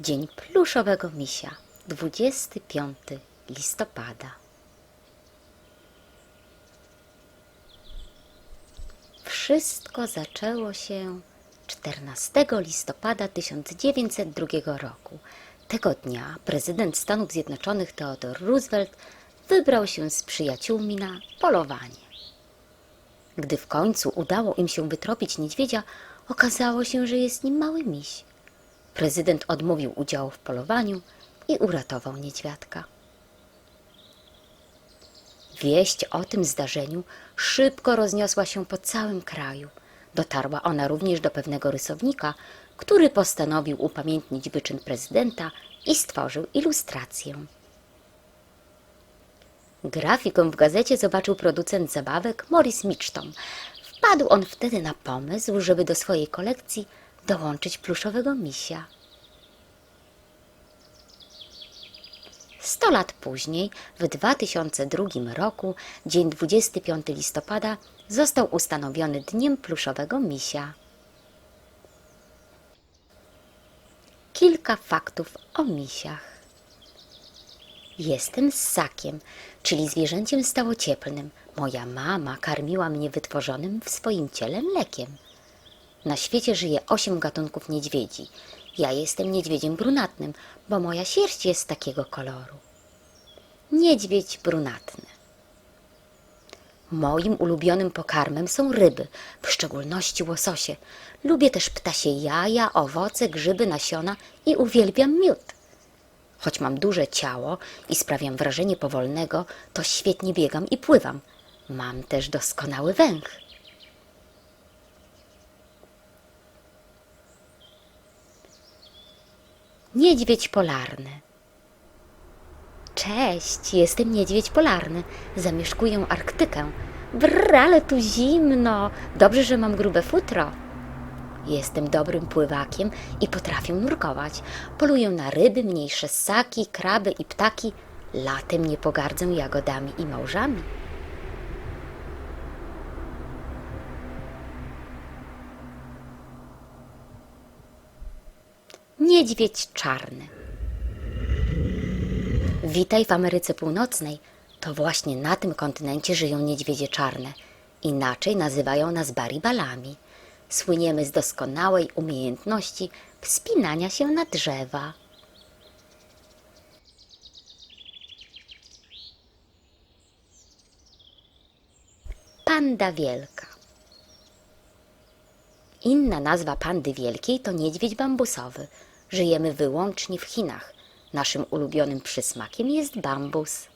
Dzień pluszowego misia, 25 listopada. Wszystko zaczęło się 14 listopada 1902 roku. Tego dnia prezydent Stanów Zjednoczonych Theodore Roosevelt wybrał się z przyjaciółmi na polowanie. Gdy w końcu udało im się wytropić niedźwiedzia, okazało się, że jest nim mały miś. Prezydent odmówił udziału w polowaniu i uratował niedźwiadka. Wieść o tym zdarzeniu szybko rozniosła się po całym kraju. Dotarła ona również do pewnego rysownika, który postanowił upamiętnić wyczyn prezydenta i stworzył ilustrację. Grafiką w gazecie zobaczył producent zabawek Morris Mitchton. Wpadł on wtedy na pomysł, żeby do swojej kolekcji dołączyć pluszowego misia. Sto lat później, w 2002 roku, dzień 25 listopada, został ustanowiony Dniem Pluszowego Misia. Kilka faktów o misiach. Jestem ssakiem, czyli zwierzęciem stałocieplnym. Moja mama karmiła mnie wytworzonym w swoim ciele mlekiem. Na świecie żyje osiem gatunków niedźwiedzi. Ja jestem niedźwiedziem brunatnym, bo moja sierść jest takiego koloru. Niedźwiedź brunatny. Moim ulubionym pokarmem są ryby, w szczególności łososie. Lubię też ptasie jaja, owoce, grzyby, nasiona i uwielbiam miód. Choć mam duże ciało i sprawiam wrażenie powolnego, to świetnie biegam i pływam. Mam też doskonały węch. Niedźwiedź polarny. Cześć, jestem niedźwiedź polarny. Zamieszkuję Arktykę. Brr, ale tu zimno. Dobrze, że mam grube futro. Jestem dobrym pływakiem i potrafię nurkować. Poluję na ryby, mniejsze ssaki, kraby i ptaki. Latem nie pogardzę jagodami i małżami. Niedźwiedź czarny. Witaj w Ameryce Północnej. To właśnie na tym kontynencie żyją niedźwiedzie czarne. Inaczej nazywają nas baribalami. Słyniemy z doskonałej umiejętności wspinania się na drzewa. Panda wielka. Inna nazwa pandy wielkiej to niedźwiedź bambusowy. Żyjemy wyłącznie w Chinach. Naszym ulubionym przysmakiem jest bambus.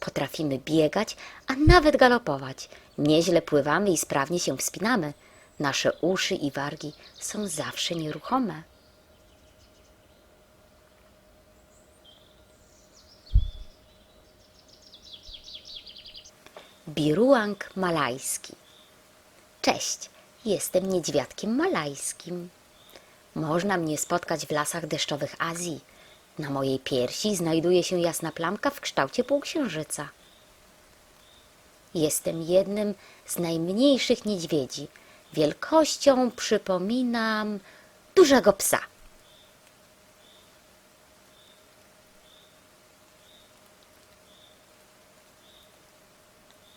Potrafimy biegać, a nawet galopować. Nieźle pływamy i sprawnie się wspinamy. Nasze uszy i wargi są zawsze nieruchome. Biruang malajski. Cześć, jestem niedźwiadkiem malajskim. Można mnie spotkać w lasach deszczowych Azji. Na mojej piersi znajduje się jasna plamka w kształcie półksiężyca. Jestem jednym z najmniejszych niedźwiedzi. Wielkością przypominam dużego psa.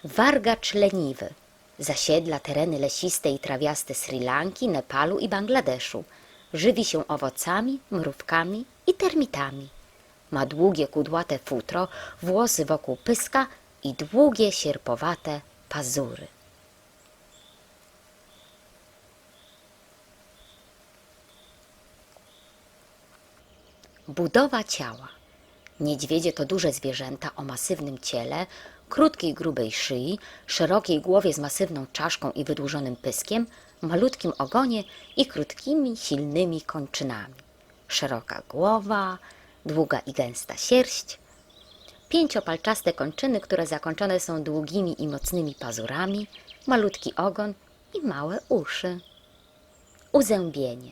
Wargacz leniwy. Zasiedla tereny lesiste i trawiaste Sri Lanki, Nepalu i Bangladeszu. Żywi się owocami, mrówkami i termitami. Ma długie kudłate futro, włosy wokół pyska i długie sierpowate pazury. Budowa ciała. Niedźwiedzie to duże zwierzęta o masywnym ciele, krótkiej, grubej szyi, szerokiej głowie z masywną czaszką i wydłużonym pyskiem, malutkim ogonie i krótkimi, silnymi kończynami. Szeroka głowa, długa i gęsta sierść, pięciopalczaste kończyny, które zakończone są długimi i mocnymi pazurami, malutki ogon i małe uszy. Uzębienie.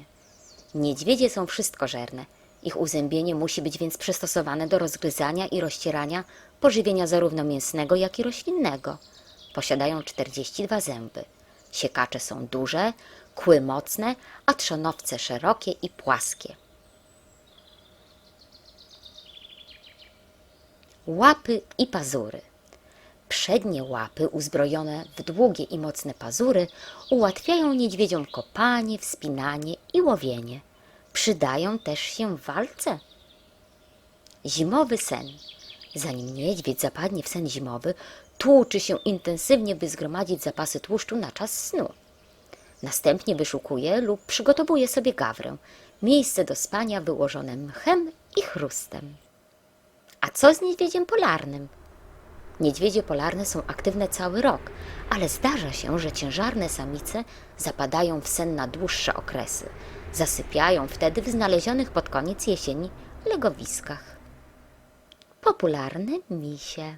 Niedźwiedzie są wszystkożerne. Ich uzębienie musi być więc przystosowane do rozgryzania i rozcierania pożywienia zarówno mięsnego, jak i roślinnego. Posiadają 42 zęby. Siekacze są duże, kły mocne, a trzonowce szerokie i płaskie. Łapy i pazury. Przednie łapy, uzbrojone w długie i mocne pazury, ułatwiają niedźwiedziom kopanie, wspinanie i łowienie. Przydają też się w walce. Zimowy sen. Zanim niedźwiedź zapadnie w sen zimowy, tłuczy się intensywnie, by zgromadzić zapasy tłuszczu na czas snu. Następnie wyszukuje lub przygotowuje sobie gawrę, miejsce do spania wyłożone mchem i chrustem. A co z niedźwiedziem polarnym? Niedźwiedzie polarne są aktywne cały rok, ale zdarza się, że ciężarne samice zapadają w sen na dłuższe okresy. Zasypiają wtedy w znalezionych pod koniec jesieni legowiskach. Popularne misie.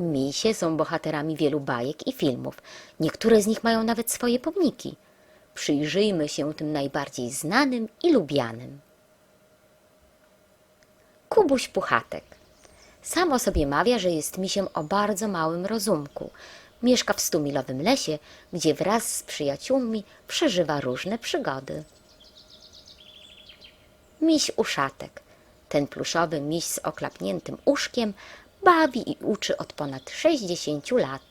Misie są bohaterami wielu bajek i filmów. Niektóre z nich mają nawet swoje pomniki. Przyjrzyjmy się tym najbardziej znanym i lubianym. Kubuś Puchatek. Sam o sobie mawia, że jest misiem o bardzo małym rozumku. Mieszka w stumilowym lesie, gdzie wraz z przyjaciółmi przeżywa różne przygody. Miś Uszatek. Ten pluszowy miś z oklapniętym uszkiem bawi i uczy od ponad 60 lat.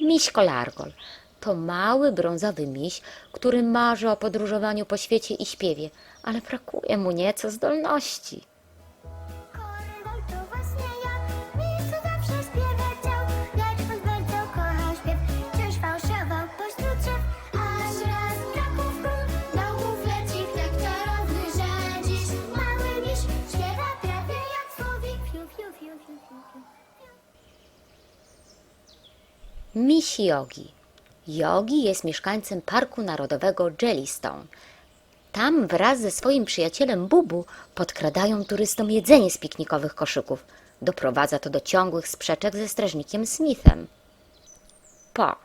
Miś Kolargol to mały brązowy miś, który marzy o podróżowaniu po świecie i śpiewie, ale brakuje mu nieco zdolności. Miś Jogi. Jogi jest mieszkańcem Parku Narodowego Jellystone. Tam wraz ze swoim przyjacielem Bubu podkradają turystom jedzenie z piknikowych koszyków. Doprowadza to do ciągłych sprzeczek ze strażnikiem Smithem. Po.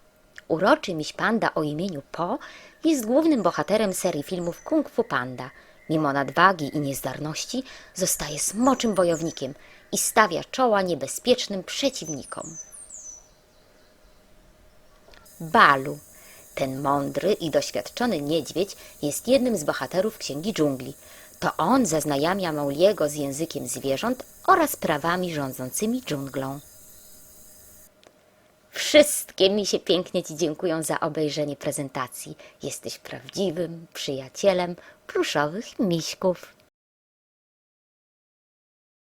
Uroczy miś panda o imieniu Po jest głównym bohaterem serii filmów Kung Fu Panda. Mimo nadwagi i niezdarności zostaje smoczym wojownikiem i stawia czoła niebezpiecznym przeciwnikom. Balu. Ten mądry i doświadczony niedźwiedź jest jednym z bohaterów Księgi Dżungli. To on zaznajamia Mauliego z językiem zwierząt oraz prawami rządzącymi dżunglą. Wszystkie mi się pięknie Ci dziękują za obejrzenie prezentacji. Jesteś prawdziwym przyjacielem pluszowych miśków.